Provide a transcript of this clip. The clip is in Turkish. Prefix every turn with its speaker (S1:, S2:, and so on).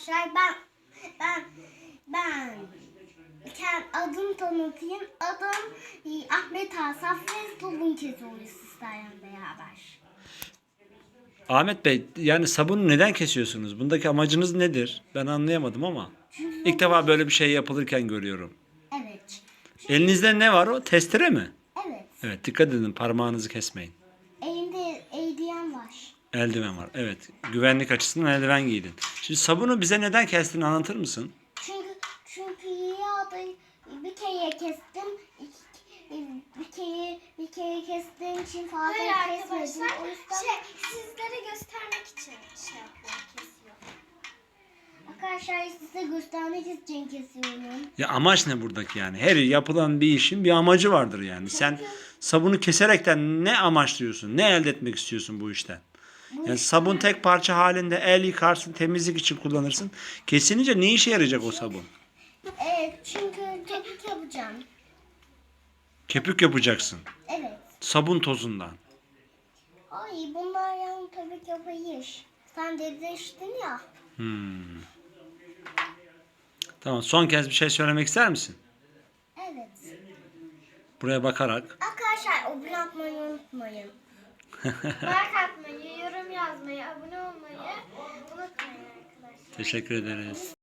S1: Arkadaşlar ben ben ben adım tanıtayım. Adım e, Ahmet Asaf ve Tobun Kezoğlu sizlerle beraber.
S2: Ahmet Bey yani sabunu neden kesiyorsunuz? Bundaki amacınız nedir? Ben anlayamadım ama. İlk defa böyle bir şey yapılırken görüyorum.
S1: Evet.
S2: Elinizde ne var o? Testere mi?
S1: Evet.
S2: Evet dikkat edin parmağınızı kesmeyin.
S1: Elimde eldiven var.
S2: Eldiven var. Evet. Güvenlik açısından eldiven giydin. Şimdi sabunu bize neden kestiğini anlatır mısın?
S1: Çünkü çünkü yağda bir kere kestim. iki- bir kere bir kere kestiğim için fazla
S3: Hayır
S1: kesmedim.
S3: arkadaşlar
S1: O yüzden
S3: şey, sizlere göstermek için şey yapıyor, kesiyor.
S1: arkadaşlar size göstermek için kesiyorum.
S2: Ya amaç ne buradaki yani? Her yapılan bir işin bir amacı vardır yani. Sen sabunu keserekten ne amaçlıyorsun? Ne elde etmek istiyorsun bu işten? Yani sabun tek parça halinde el yıkarsın, temizlik için kullanırsın. Kesilince ne işe yarayacak o sabun?
S1: Evet çünkü topuk yapacağım.
S2: Köpük yapacaksın.
S1: Evet.
S2: Sabun tozundan.
S1: Ay bunlar yani topuk yapayış. Sen de deştin ya.
S2: Hmm. Tamam son kez bir şey söylemek ister misin?
S1: Evet.
S2: Buraya bakarak.
S1: Arkadaşlar
S3: abone olmayı unutmayın
S2: Teşekkür ederiz.